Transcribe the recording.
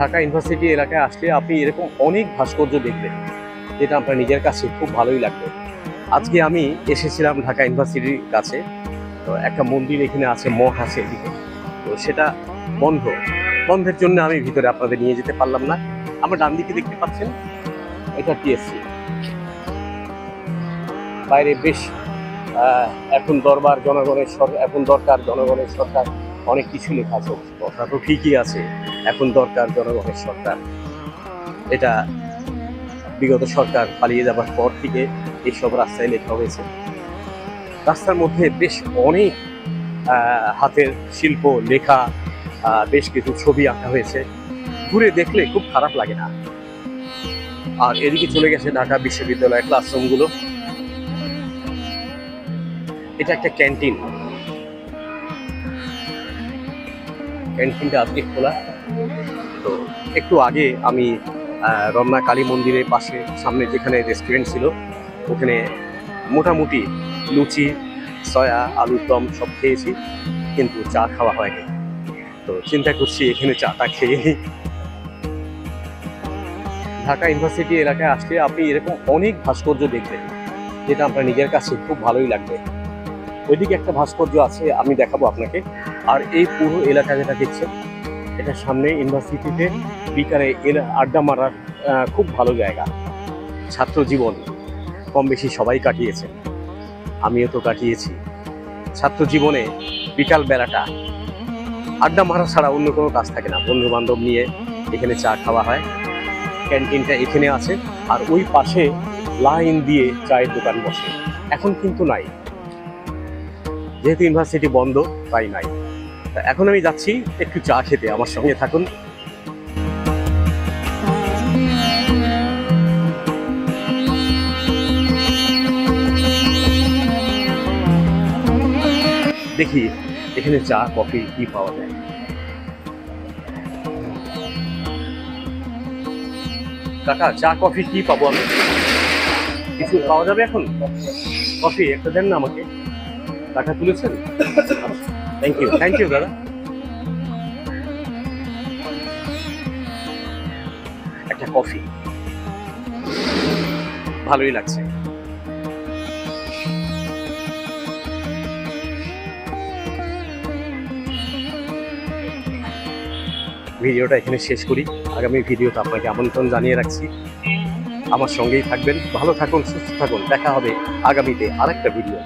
Dhaka university এলাকায় আসলে আপনি এরকম অনেক ভাস্কর্য দেখবেন, যেটা আপনার নিজের কাছে খুব ভালোই লাগবে। আজকে আমি এসেছিলাম ঢাকা ইউনিভার্সিটির কাছে, তো একটা মন্দির এখানে আছে মঠ আছে এদিকে। তো সেটা বন্ধ। বন্ধের জন্য আমি ভিতরে আপনাদের নিয়ে যেতে পারলাম না। আমার ডান দিকে দেখতে পাচ্ছেন, এটা টিএসসি। বাইরে বেশ এখন দরবার, জনগণের সরকার এখন দরকার, জনগণের সরকার। অনেক কিছু লেখা আছে, কথা তো ঠিকই আছে। এখন দরকার জনগণের সরকার। এটা বিগত সরকার পালিয়ে যাবার পর থেকে এইসব রাস্তায় লেখা হয়েছে। রাস্তার মধ্যে বেশ অনেক হাতের শিল্প, লেখা বেশ কিছু ছবি আঁকা হয়েছে। ঘুরে দেখলে খুব খারাপ লাগে না। আর এদিকে চলে গেছে ঢাকা বিশ্ববিদ্যালয়ের ক্লাসরুমগুলো এটা একটা ক্যান্টিন। ক্যান্টিনটা আজকে খোলা। তো একটু আগে আমি রমনা কালী মন্দিরের পাশে, সামনে যেখানে রেস্টুরেন্ট ছিল, ওখানে মোটামুটি লুচি, সয়া, আলুর দম সব খেয়েছি, কিন্তু চা খাওয়া হয়নি। তো চিন্তা করছি এখানে চাটা খেয়ে নিই। ঢাকা ইউনিভার্সিটি এলাকায় আসলে আপনি এরকম অনেক ভাস্কর্য দেখবেন, যেটা আপনার নিজের কাছে খুব ভালোই লাগবে। ওইদিকে একটা ভাস্কর্য আছে, আমি দেখাবো আপনাকে। আর এই পুরো এলাকা যেটা দেখছেন এটা সামনে ইউনিভার্সিটিতে বিকালে আড্ডা মারার খুব ভালো জায়গা। ছাত্র জীবন কম বেশি সবাই কাটিয়েছে। আমিও তো কাটিয়েছি। ছাত্র জীবনে বিকাল বেলাটা আড্ডা মারা ছাড়া অন্য কোনো কাজ থাকে না। বন্ধু বান্ধব নিয়ে এখানে চা খাওয়া হয়। ক্যান্টিনটা এখানে আছে। আর ওই পাশে লাইন দিয়ে চায়ের দোকান বসে। এখন কিন্তু নাই। যেহেতু ইউনিভার্সিটি বন্ধ, তাই নাই। এখন আমি যাচ্ছি, একটু চা খেতে, আমার সঙ্গে থাকুন। দেখি, এখানে চা, কফি কি পাওয়া যায়? কাকা, চা, কফি কি পাবো আমি? কিছু পাওয়া যাবে এখন? কফি একটা দেন না আমাকে। টাকা তুলেছেন? থ্যাংক ইউ থ্যাংক ইউ দাদা একটা কফি ভালোই লাগছে। ভিডিওটা এখানে শেষ করি। আগামী ভিডিওতে আপনাকে আমন্ত্রণ জানিয়ে রাখছি। আমার সঙ্গেই থাকবেন। ভালো থাকুন, সুস্থ থাকুন। দেখা হবে আগামীতে আরেকটা ভিডিও